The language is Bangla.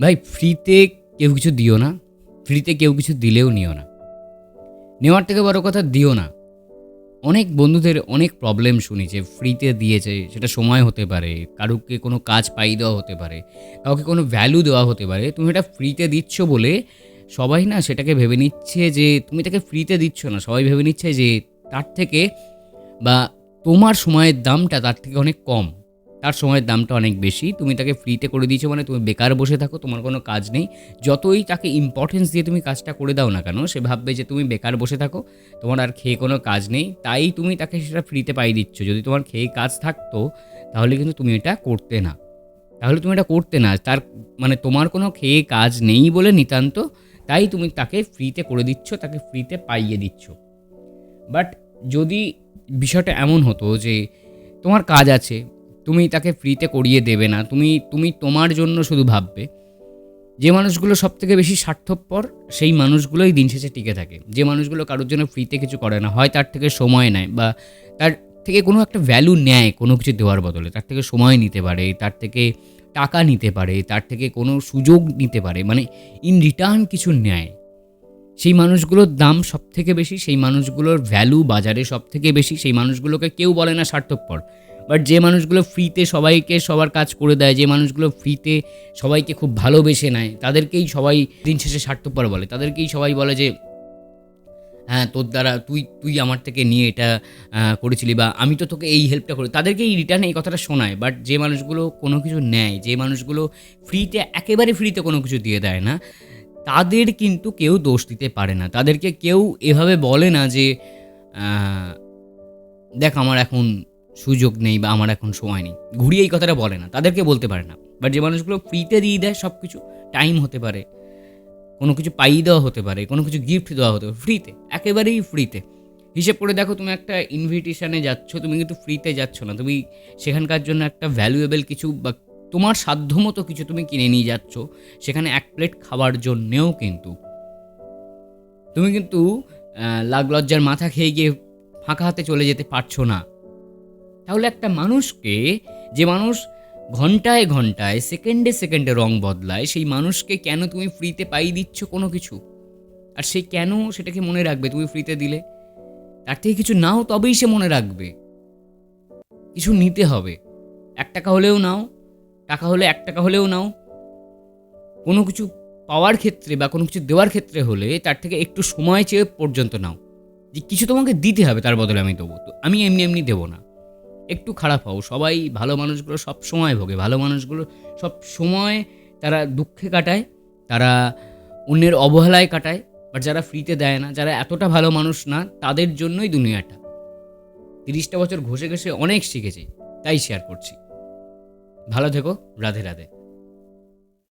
ভাই ফ্রিতে কেউ কিছু দিও না। ফ্রিতে কেউ কিছু দিলেও নিও না। নেওয়ার থেকে বড় কথা দিও না। অনেক বন্ধুদের অনেক প্রবলেম শুনি যে ফ্রিতে দিয়েছে, সেটা সময় হতে পারে, কারুকে কোনো কাজ পাই দেওয়া হতে পারে, কাউকে কোনো ভ্যালু দেওয়া হতে পারে, তুমি এটা ফ্রিতে দিচ্ছ বলে সবাই না সেটাকে ভেবে নিচ্ছে যে, তুমি তাকে ফ্রিতে দিচ্ছ না। সবাই ভেবে নিচ্ছে যে, তার থেকে বা তোমার সময়ের দামটা তার থেকে অনেক কম। তার সময়ের দামটা অনেক বেশি। তুমি তাকে ফ্রিতে করে দিয়েছ মানে তুমি বেকার বসে থাকো, তোমার কোনো কাজ নেই। যতই তাকে ইম্পর্টেন্স দিয়ে তুমি কাজটা করে দাও না কেন, সে ভাববে যে তুমি বেকার বসে থাকো, তোমার আর খেয়ে কোনো কাজ নেই। তাই তুমি তাকে সেটা ফ্রিতে পাই দিচ্ছ। যদি তোমার খেয়ে কাজ থাকতো, তাহলে কিন্তু তুমি এটা করতে না। তাহলে তুমি এটা করতে না। তার মানে তোমার কোনো খেয়ে কাজ নেই বলে নিতান্ত, তাই তুমি তাকে ফ্রিতে করে দিচ্ছ, তাকে ফ্রিতে পাইয়ে দিচ্ছ। বাট যদি বিষয়টা এমন হতো যে তোমার কাজ আছে তুমি তাকে ফ্রিতে করিয়ে দেবে না। তুমি তুমি তোমার জন্য শুধু ভাববে। যে মানুষগুলো সব থেকে বেশি স্বার্থপর, সেই মানুষগুলোই দিন শেষে টিকে থাকে। যে মানুষগুলো কারোর জন্য ফ্রিতে কিছু করে না, হয় তার থেকে সময় নেয় বা তার থেকে কোনো একটা ভ্যালু নেয়, কোনো কিছু দেওয়ার বদলে। তার থেকে সময় নিতে পারে, তার থেকে টাকা নিতে পারে, তার থেকে কোনো সুযোগ নিতে পারে মানে ইন রিটার্ন কিছু নেয়। সেই মানুষগুলোর দাম সব থেকে বেশি, সেই মানুষগুলোর ভ্যালু বাজারে সব থেকে বেশি, সেই মানুষগুলোকে কেউ বলে না স্বার্থপর। বাট যে মানুষগুলো ফ্রিতে সবাইকে সবার কাজ করে দেয়, যে মানুষগুলো ফ্রিতে সবাইকে খুব ভালোবেসে নেয়, তাদেরকেই সবাই দিন শেষে স্বার্থপর বলে। তাদেরকেই সবাই বলে যে হ্যাঁ তোর দ্বারা তুই তুই আমার থেকে নিয়ে এটা করেছিলি বা আমি তো তোকে এই হেল্পটা করি। তাদেরকেই রিটার্ন এই কথাটা শোনায়। বাট যে মানুষগুলো কোনো কিছু নেয়, যে মানুষগুলো ফ্রিতে একেবারে ফ্রিতে কোনো কিছু দিয়ে দেয় না, তাদের কিন্তু কেউ দোষ দিতে পারে না। তাদেরকে কেউ এভাবে বলে না যে দেখ আমার এখন সুযোগ নেই বা আমার এখন সময় নেই। ঘুরিয়ে এই কথাটা বলে না, তাদেরকে বলতে পারে না। বাট যে মানুষগুলো ফ্রিতে দিয়ে দেয় সব কিছু টাইম হতে পারে, কোনো কিছু পাইয়ে দেওয়া হতে পারে, কোনো কিছু গিফট দেওয়া হতে পারে ফ্রিতে একেবারেই ফ্রিতে হিসেব করে দেখো তুমি একটা ইনভিটেশনে যাচ্ছ, তুমি কিন্তু ফ্রিতে যাচ্ছ না, তুমি সেখানকার জন্য একটা ভ্যালুয়েবল কিছু বা তোমার সাধ্যমতো কিছু তুমি কিনে নিয়ে যাচ্ছ, সেখানে এক প্লেট খাওয়ার জন্যেও কিন্তু। তুমি কিন্তু লাগ লজ্জার মাথা খেয়ে গিয়ে ফাঁকা হাতে চলে যেতে পারছ না। তাহলে একটা মানুষকে যে মানুষ ঘন্টায় ঘন্টায়, সেকেন্ডে সেকেন্ডে রং বদলায়, সেই মানুষকে কেন তুমি ফ্রিতে পাই দিচ্ছ কোনো কিছু? আর সে কেন সেটাকে মনে রাখবে তুমি ফ্রিতে দিলে? তার থেকে কিছু নাও তবেই সে মনে রাখবে। কিছু নিতে হবে। এক টাকা হলেও নাও, টাকা হলে এক টাকা হলেও নাও। কোনো কিছু পাওয়ার ক্ষেত্রে বা কোনো কিছু দেওয়ার ক্ষেত্রে হলে তার থেকে একটু সময় চেয়ে পর্যন্ত নাও। যে কিছু তোমাকে দিতে হবে তার বদলে আমি দেবো। তো আমি এমনি এমনি দেবো না। একটু খারাপ হও। সবাই ভালো মানুষগুলো সব সময় ভোগে। ভালো মানুষগুলো সব সময় তারা দুঃখে কাটায়, তারা অন্যের অবহেলায় কাটায়। বাট যারা ফ্রিতে দেয় না, যারা এতটা ভালো মানুষ না, তাদের জন্যই দুনিয়াটা। তিরিশটা বছর ঘষে ঘষে অনেক শিখেছি, তাই শেয়ার করছি। ভালো থেকো, রাধে রাধে।